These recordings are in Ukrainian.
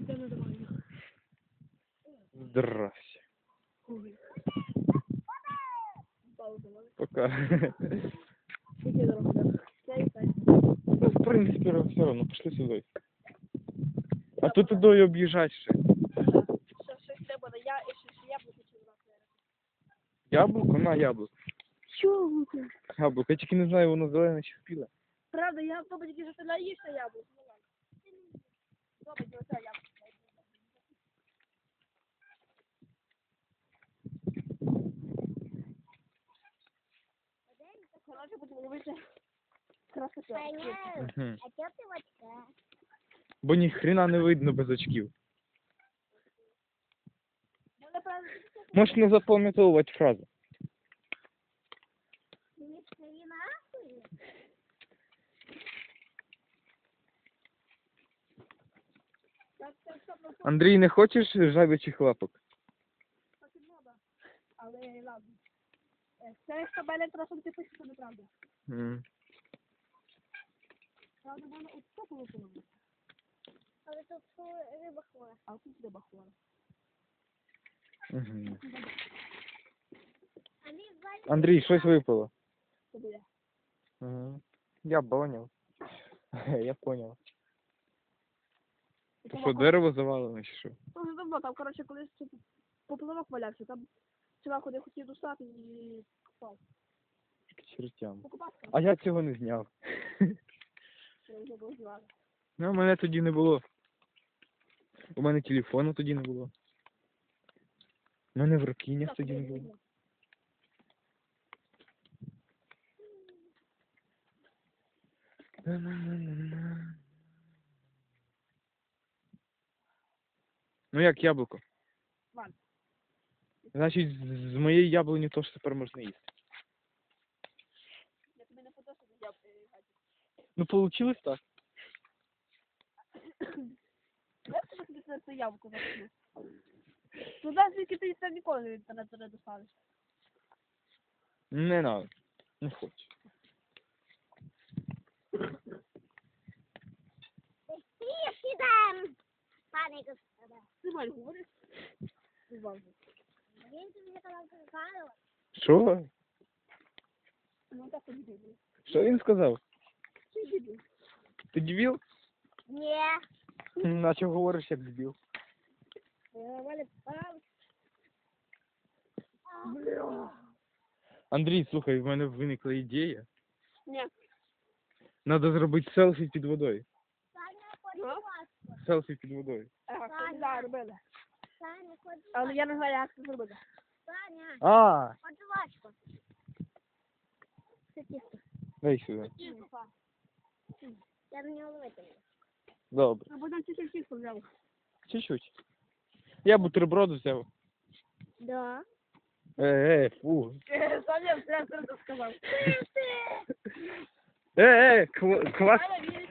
Йде нормально. Здрасте. Ой. До. Пока. Ну, в принципі, все одно, пішли сюди. А тут туди об'їжджати ще. Що, щось треба, на я ще ще яблуко чи. Яблуко на яблуко. Чого? Яблуко. Я тільки не знаю, воно зелене чи спіле. Правда, я в тільки ти наїшся яблуко. Ну оце. Коротше, будемо робити красоту. А? Бо ні хрена не видно без очків. Можеш не запам'ятовувати фразу. Ни хрена нахуй. так, так, так, так, Андрій, не хочеш жабячих лапок? Але ладно. Е, Це що мене ти пишеш, що неправда. Правда, мене от що получило? Але тут риба хвора. А тут риба хвора. Ми Андрій, щось випало. Це буде. Угу. Я понял. Я понял. І що, дерево завалене чи що? Ну, вже давно, там, коротше, колись тут поплавок валявся, там чувак один хотів достати і впав. К чертям. А я цього не зняв. я вже був знали. Ну, у мене тоді не було. У мене телефону тоді не було. У мене в рукінях тоді не було. Ну як яблуко? Валь. Значить, з моєї яблуні теж тепер можна їсти. Я тобі не подошла, я Ну, получилось так. Я тобі тобі це це яблуко закину. Ну, да, звідки ти це ніколи в інтернету не достанеш. Не надо. Не хочу. Сідаємо. Господа. Ти май говориш? Він тобі казав, що казав. Що? Ну, так тобі дебіл. Що він сказав? Ти дебіл. Ти дебіл? Ні. Наче говориш як дебіл. Е, Валя, палець. Андрій, слухай, в мене виникла ідея. Ні. Надо зробити селфі під водою. Саня, хоч Ну? ласка. Селфі під водою. Ага, це, да, робили. Саня, хоч Але я не знаю, як це зробити. Саня, А, хоч ласка. Це тісто. дай сюди. Я на нього ловити. Добре. А потім чуть-чуть тісто взяв. Чуть-чуть. Я бутерброд взяв. Да. Е, е, фу. Саня все це сказав. Е, е, ква- квас. Саня, він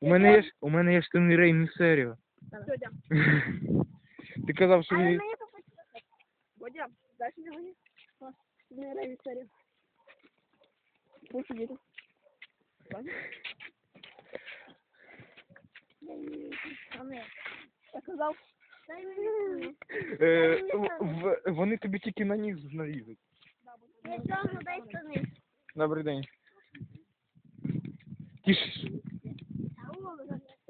У мене є, ж- у мене є штани Рей Місеріо. Сьогодні. Ти казав, що мені. Водя, дальше не гони. Не рай історію. Пусть їду. Я казав. Е, вони тобі тільки на ніс штани. Добрий день. Тіш.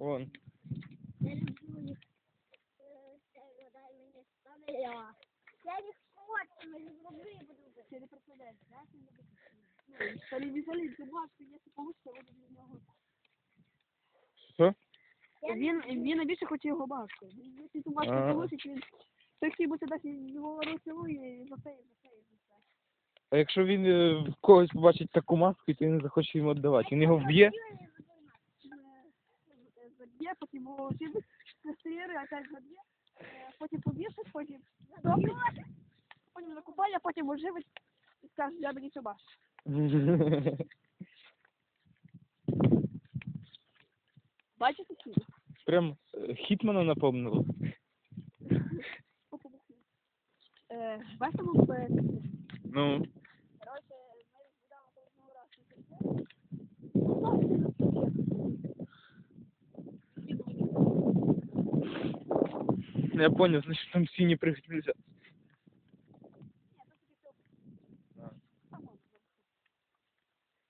Та Вон. Я люблю їх. Е, дай мені штани. Я. Я їх хочу, мені зроби, буду. Чи не представляєш, знаєш, не буде. Салі, не салі, ти бачиш, якщо получиться, буде без нього. Що? Він, він найбільше хоче його башку. Якщо ту башку А. получить, він... Той хотів би його руцілує і за це, і за це, і за це. А якщо він е, в когось побачить таку маску, то він не захоче йому віддавати. Він його вб'є. Потім всі сестри, опять заб'є, е, потім повішать, потім добре, потім закупає, потім оживить і скаже, я мені цю башку. Бачите сюди? Прям е, Хітмана напомнило. Е, бачите, ми е, Ну. Ясно, я понял, значит там синий прыгать нельзя.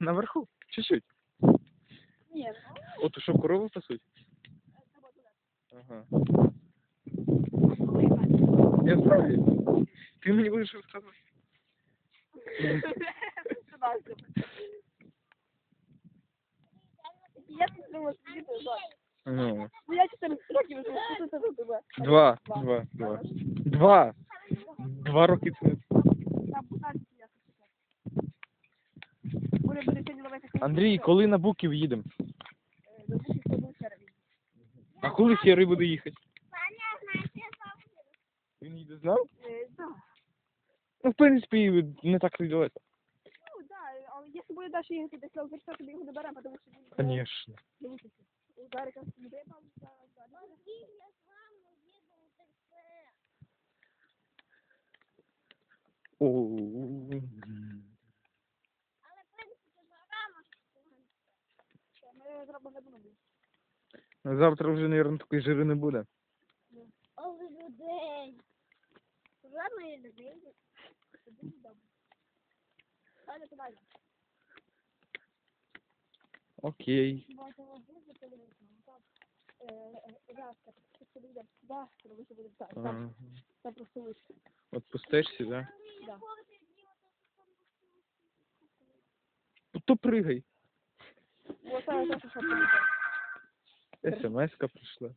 Наверху, чуть-чуть. Ні, От що корову пасуть? Ага. Я знаю. Ти мені будеш розказувати. Я тут думаю, що. Ну. Ну я 14 років вже що це тут тебе. Два, два, два. Два. Два роки це. Там 15 я Буде буде сьогодні ловити. Андрій, коли на Буків їдемо? Е. А коли Сірий буде їхати? Він їде з нами? Е, Ну, в принципі, не так і далеко. Ну, да, але якщо буде далі їхати десь на Узбекистан, тобі його доберемо, тому що він... Конечно. Дивіться, у Дарика не там, за... за... Андрій, я з вами їду у ТЦ. О. Але, в принципі, зарано. Ми зробимо не будемо. Завтра вже, мабуть, такої жири не буде. Але людей. Ладно. Окей. Так. Там, Ага. там просто лучше. От пустишся, да? Да. Ну, То пригай. Вот це те, що буде. СМС-ка прийшла.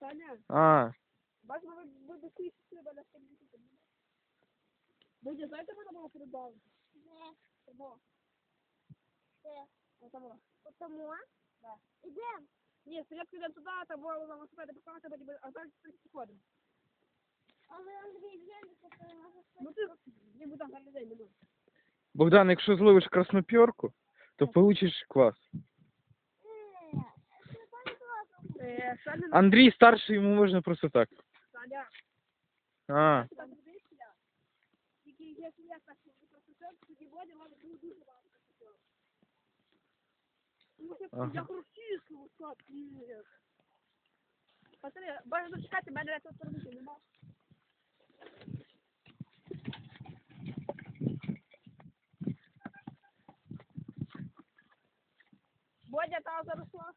Саня, А, бачимо, ви на знаєте? Не, Тому, це. тому. Потому? Да. Ідем. Ні, спочатку йдемо туди, там було на велосипеді покажете, потім, а зараз підходимо. Але Андрій, глянь, що може Ну ти, не там буду. Богдан, якщо зловиш краснопьорку, то получиш квас. Е, це так класно. Е, Саня, Андрій старший, йому можна просто так. Саня, А, ти там дивишся? Тільки якщо я так не просто це, тоді Бодя має дуже дуже багато красиво. Ну, я- Ага. я прочислю, так, ні. Пацани, бажано дочекати, мене тут робити нема. Та заросла.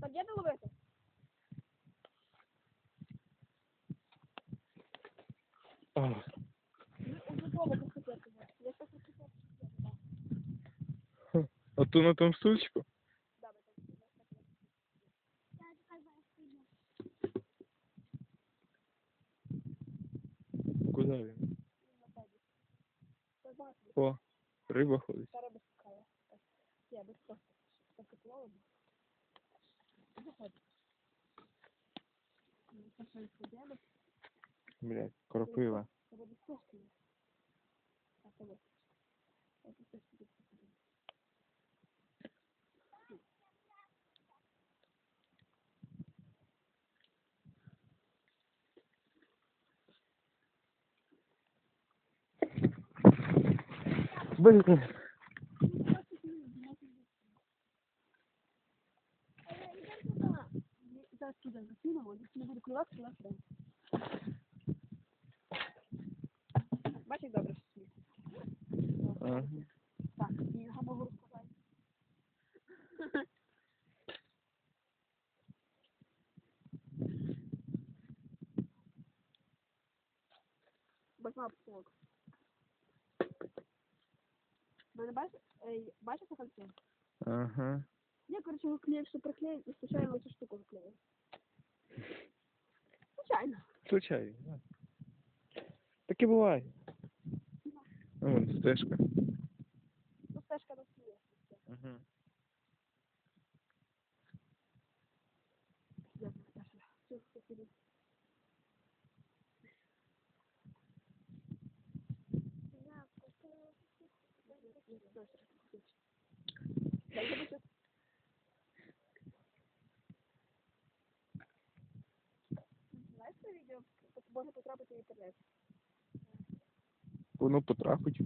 Так де ти ловити? О, Уже дома красотерка. Я так на тому стульчику. Да, да, да. Я така зараз Куди він? О, риба ходить. Зараз без кая. Я без просто. Так і плавно. Заходь. Ну, це щось поділи, Блядь, кропива. це буде просто. А це ось. Ось це сюди посадимо. Блін. Зараз туди закинемо, якщо не буде клювати, дасть. Бачиш, добре, що сміх. Ага. Так, і гамову розкладай. Восьма посилок. Мене бачиш, бачиш кольцо? Ага. Я, короче, его клею, что проклею, и случайно эту штуку заклею. Случайно. Случайно. да. Таке буває. Ну, Вон стежка. Ну, стежка клею. Ага. Я Саша. Може потрапити в інтернет. Воно потрапить.